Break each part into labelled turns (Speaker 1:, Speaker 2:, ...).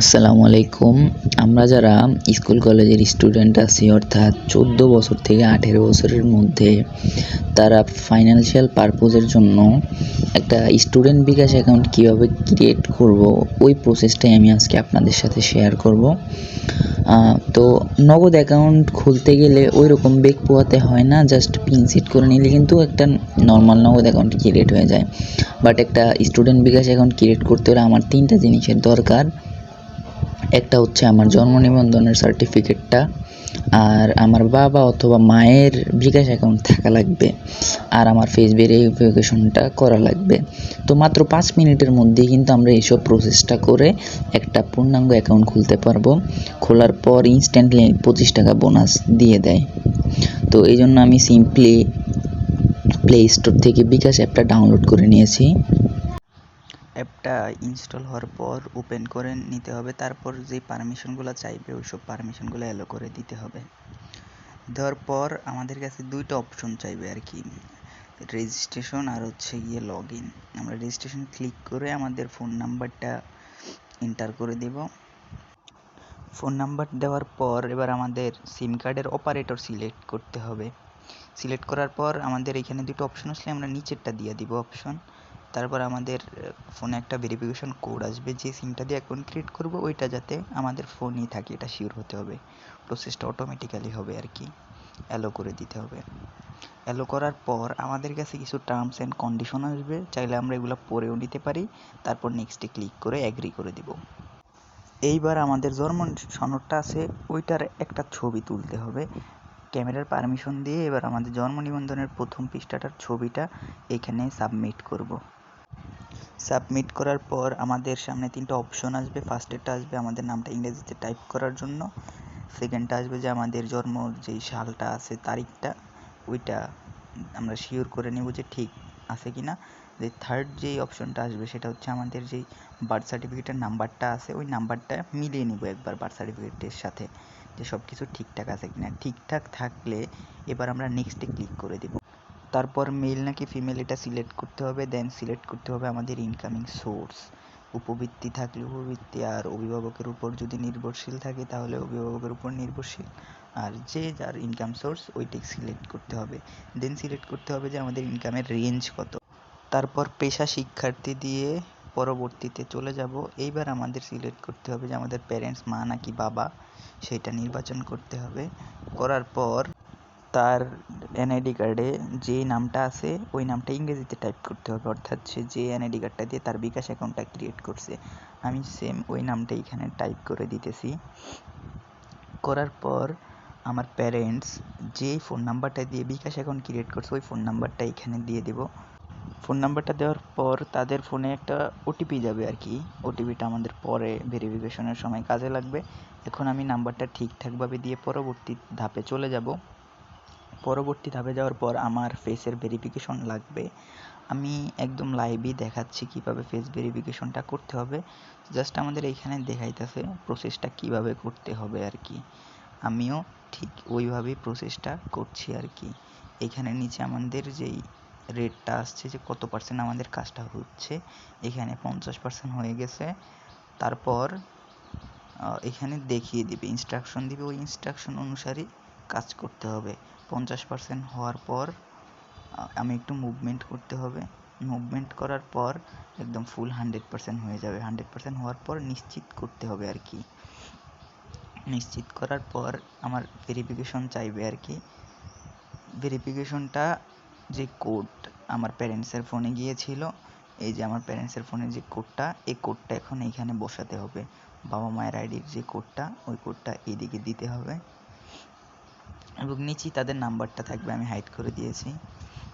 Speaker 1: আসসালামু আলাইকুম। আমরা যারা স্কুল কলেজের স্টুডেন্ট আছি, অর্থাৎ চোদ্দ বছর থেকে আঠেরো বছরের মধ্যে, তারা ফাইন্যান্সিয়াল পারপোজের জন্য একটা স্টুডেন্ট বিকাশ অ্যাকাউন্ট কীভাবে ক্রিয়েট করব, ওই প্রসেসটাই আমি আজকে আপনাদের সাথে শেয়ার করব। তো নগদ অ্যাকাউন্ট খুলতে গেলে ওই রকম বেগ পোয়াতে হয় না জাস্ট পিন সেট করে নিলে কিন্তু একটা নর্মাল নগদ অ্যাকাউন্ট ক্রিয়েট হয়ে যায়। বাট একটা স্টুডেন্ট বিকাশ অ্যাকাউন্ট ক্রিয়েট করতে হলে আমার তিনটা জিনিসের দরকার। একটা হচ্ছে আমার জন্ম নিবন্ধনের সার্টিফিকেটটা আর আমার বাবা অথবা মায়ের বিকাশ অ্যাকাউন্ট থাকা লাগবে, আর আমার ফেস ভেরিফিকেশনটা করা লাগবে। তো মাত্র পাঁচ মিনিটের মধ্যেই কিন্তু আমরা এইসব প্রসেসটা করে একটা পূর্ণাঙ্গ অ্যাকাউন্ট খুলতে পারব। খোলার পর ইনস্ট্যান্টলি পঁচিশ টাকা বোনাস দিয়ে দেয়। তো এই জন্য আমি সিম্পলি প্লে স্টোর থেকে বিকাশ অ্যাপটা ডাউনলোড করে নিয়েছি। অ্যাপটা ইনস্টল হওয়ার পর ওপেন করে নিতে হবে। তারপর যে পারমিশনগুলো চাইবে ওই সব পারমিশনগুলো অ্যালো করে দিতে হবে। দেওয়ার পর আমাদের কাছে দুইটা অপশন চাইবে আর কি রেজিস্ট্রেশন আর হচ্ছে গিয়ে লগ ইন আমরা রেজিস্ট্রেশন ক্লিক করে আমাদের ফোন নাম্বারটা এন্টার করে দেব। ফোন নাম্বার দেওয়ার পর এবার আমাদের সিম কার্ডের অপারেটর সিলেক্ট করতে হবে। সিলেক্ট করার পর আমাদের এখানে দুটো অপশন আসলে আমরা নিচেরটা দিয়ে দিব অপশন তারপর আমাদের ফোনে একটা ভেরিফিকেশন কোড আসবে, যে সিমটা দিয়ে অ্যাকাউন্ট ক্রিয়েট করব, ওইটা যাতে আমাদের ফোনেই থাকে, এটা শিওর হতে হবে। প্রসেসটা অটোমেটিক্যালি হবে আর কি। অ্যালো করে দিতে হবে। অ্যালো করার পর আমাদের কাছে কিছু টার্মস অ্যান্ড কন্ডিশন আসবে, চাইলে আমরা এগুলো পড়েও নিতে পারি। তারপর নেক্সটে ক্লিক করে অ্যাগ্রি করে দিব। এইবার আমাদের জন্ম সনদটা আছে, ওইটার একটা ছবি তুলতে হবে। ক্যামেরার পারমিশন দিয়ে এবার আমাদের জন্ম নিবন্ধনের প্রথম পৃষ্ঠাটার ছবিটা এখানে সাবমিট করব। সাবমিট করার পর আমাদের সামনে তিনটা অপশন আসবে। ফার্স্টেরটা আসবে আমাদের নামটা ইংরেজিতে টাইপ করার জন্য। সেকেন্ডটা আসবে যে আমাদের জন্ম যেই সালটা আছে, তারিখটা, ওইটা আমরা শিওর করে নেব যে ঠিক আছে কি না যে থার্ড যেই অপশনটা আসবে সেটা হচ্ছে আমাদের যেই বার্থ সার্টিফিকেটের নাম্বারটা আছে, ওই নাম্বারটা মিলিয়ে নিব একবার বার্থ সার্টিফিকেটের সাথে। যে সব কিছু ঠিকঠাক আছে কিনা। ঠিকঠাক থাকলে এবার আমরা নেক্সটে ক্লিক করে দেব। তারপর মেল নাকি ফিমেল এটা সিলেক্ট করতে হবে দেন সিলেক্ট করতে হবে আমাদের ইনকামিং সোর্স উপবৃত্তি থাকলে উপবৃত্তি, আর অভিভাবকের উপর যদি নির্ভরশীল থাকে তাহলে অভিভাবকের উপর নির্ভরশীল। আর যে যার ইনকাম সোর্স ওইটাই সিলেক্ট করতে হবে। দেন সিলেক্ট করতে হবে যে আমাদের ইনকামের রেঞ্জ কত। তারপর পেশা শিক্ষার্থী দিয়ে পরবর্তীতে চলে যাব। এইবার আমাদের সিলেক্ট করতে হবে যে আমাদের প্যারেন্টস মা নাকি বাবা, সেটা নির্বাচন করতে হবে। করার পর তার এনআইডি কার্ডে যে নামটা আছে, ওই নামটা ইংরেজিতে টাইপ করতে হবে। অর্থাৎ সে যে এনআইডি কার্ডটা দিয়ে তার বিকাশ অ্যাকাউন্টটা ক্রিয়েট করছে। আমি সেম ওই নামটা এখানে টাইপ করে দিতেছি। করার পর আমার প্যারেন্টস যে ফোন নাম্বারটা দিয়ে বিকাশ অ্যাকাউন্ট ক্রিয়েট করছে, ওই ফোন নাম্বারটা এখানে দিয়ে দেব। ফোন নাম্বারটা দেওয়ার পর তাদের ফোনে একটা ওটিপি যাবে আর কি। ওটিপিটা আমাদের পরে ভেরিফিকেশনের সময় কাজে লাগবে। এখন আমি নাম্বারটা ঠিকঠাকভাবে দিয়ে পরবর্তী ধাপে চলে যাব। পরবর্তী ধাপে যাওয়ার পর আমার ফেসের ভেরিফিকেশন লাগবে। আমি একদম লাইভই দেখাচ্ছি কীভাবে ফেস ভেরিফিকেশনটা করতে হবে। জাস্ট আমাদের এইখানে দেখাইতেছে প্রসেসটা কীভাবে করতে হবে আর কি। আমিও ঠিক ওইভাবেই প্রসেসটা করছি আর কি। এখানে নিচে আমাদের যেই রেটটা আসছে যে কত পার্সেন্ট আমাদের কাজটা হচ্ছে, এখানে পঞ্চাশ পার্সেন্ট হয়ে গেছে। তারপর এখানে দেখিয়ে দিবে ইনস্ট্রাকশন দিবে। ওই ইনস্ট্রাকশন অনুসারে কাজ করতে হবে। পঞ্চাশ পার্সেন্ট হওয়ার পর আমি একটু মুভমেন্ট করতে হবে। মুভমেন্ট করার পর একদম ফুল হান্ড্রেড পার্সেন্ট হয়ে যাবে। হান্ড্রেড পার্সেন্ট হওয়ার পর নিশ্চিত করতে হবে আর কি। নিশ্চিত করার পর আমার ভেরিফিকেশন চাইবে আর কি। ভেরিফিকেশনটা যে কোড আমার প্যারেন্টসের ফোনে গিয়েছিল, এই যে আমার প্যারেন্টসের ফোনে যে কোডটা এই কোডটা এখন এইখানে বসাতে হবে। বাবা মায়ের আইডির যে কোডটা ওই কোডটা এদিকে দিতে হবে। এবং নিচেই তাদের নাম্বারটা থাকবে, আমি হাইড করে দিয়েছি।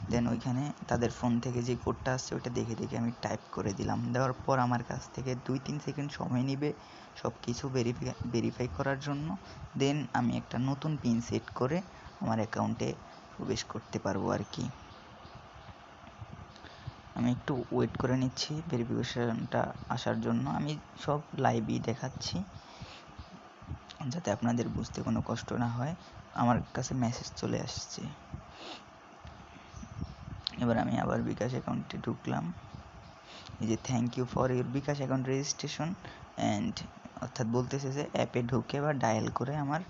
Speaker 1: দেন ওইখানে তাদের ফোন থেকে যে কোডটা আসছে, ওইটা দেখে দেখে আমি টাইপ করে দিলাম। দেওয়ার পর আমার কাছ থেকে দুই তিন সেকেন্ড সময় নেবে সব কিছু ভেরিফাই ভেরিফাই করার জন্য। দেন আমি একটা নতুন পিন সেট করে আমার অ্যাকাউন্টে প্রবেশ করতে পারব আর কি। আমি একটু ওয়েট করে নিচ্ছি ভেরিফিকেশনটা আসার জন্য। আমি সব লাইভই দেখাচ্ছি। যাতে আপনাদের বুঝতে কোনো কষ্ট না হয়, আমার কাছে মেসেজ চলে আসছে। এবার আমি আবার বিকাশ অ্যাকাউন্টে ঢুকলাম। এই যে thank you for your bKash account registration and অর্থাৎ বলতেছে যে অ্যাপে ঢুকে বা ডায়াল করে আমার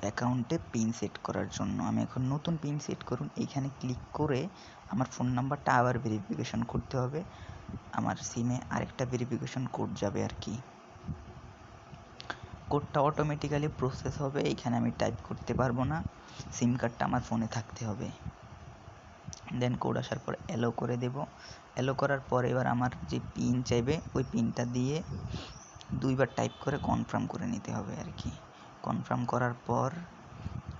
Speaker 1: অ্যাকাউন্টে পিন সেট করার জন্য। আমি এখন নতুন পিন সেট করুন, এইখানে ক্লিক করে আমার ফোন নাম্বারটা আবার ভেরিফিকেশন করতে হবে। আমার সিমে আরেকটা ভেরিফিকেশন কোড যাবে আর কি। কোডটা অটোমেটিক্যালি প্রসেস হবে, এইখানে আমি টাইপ করতে পারব না সিম কার্ডটা আমার ফোনে থাকতে হবে। দেন কোড আসার পর অ্যালো করে দেব। অ্যালো করার পর এবার আমার যে পিন চাইবে, ওই পিনটা দিয়ে দুইবার টাইপ করে কনফার্ম করে নিতে হবে আর কি। কনফার্ম করার পর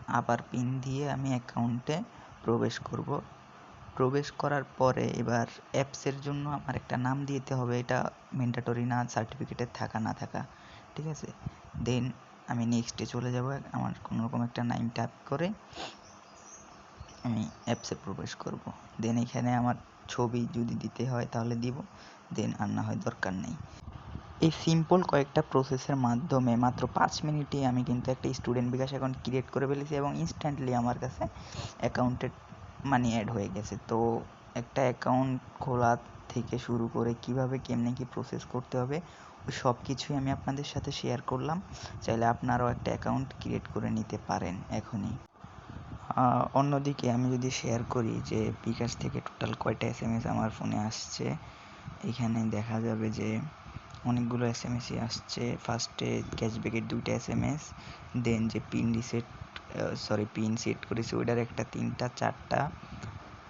Speaker 1: আবার পিন দিয়ে আমি অ্যাকাউন্টে প্রবেশ করব। প্রবেশ করার পরে এবার অ্যাপসের জন্য আমার একটা নাম দিতে হবে। এটা ম্যান্ডেটরি না সার্টিফিকেটে থাকা না থাকা। ঠিক আছে? দেন আমি নেক্সটে চলে যাব, আমার কোনো রকম একটা নাইন টাইপ করে আমি অ্যাপসে প্রবেশ করব। দেন এখানে আমার ছবি যদি দিতে হয় তাহলে দিব দেন আর না হয় দরকার নেই। এই সিম্পল কয়েকটা প্রসেসের মাধ্যমে মাত্র পাঁচ মিনিটে আমি কিন্তু একটা স্টুডেন্ট বিকাশ অ্যাকাউন্ট ক্রিয়েট করে ফেলেছি এবং ইনস্ট্যান্টলি আমার কাছে অ্যাকাউন্টে মানি অ্যাড হয়ে গেছে। তো একটা অ্যাকাউন্ট খোলা থেকে শুরু করে কীভাবে, কেমনে কি প্রসেস করতে হবে, ওই সব কিছুই আমি আপনাদের সাথে শেয়ার করলাম। চাইলে আপনারাও একটা অ্যাকাউন্ট ক্রিয়েট করে নিতে পারেন এখনই। অন্যদিকে আমি যদি শেয়ার করি যে বিকাশ থেকে টোটাল কয়টা এস এম এস আমার ফোনে আসছে, এখানে দেখা যাবে যে অনেকগুলো এস এম এসই আসছে ফার্স্টে ক্যাশব্যাকের দুইটা এস এম এস দেন যে pin reset sorry pin set করেছি, ওইটার একটা তিনটা, চারটা,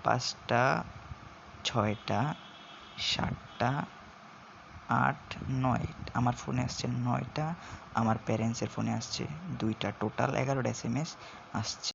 Speaker 1: পাঁচটা ছয়টা, সাতটা, আট, নয়। আমার ফোনে আসছে নয়টা, আমার প্যারেন্টসের ফোনে আসছে দুইটা। টোটাল এগারোটা এস এম এস আসছে।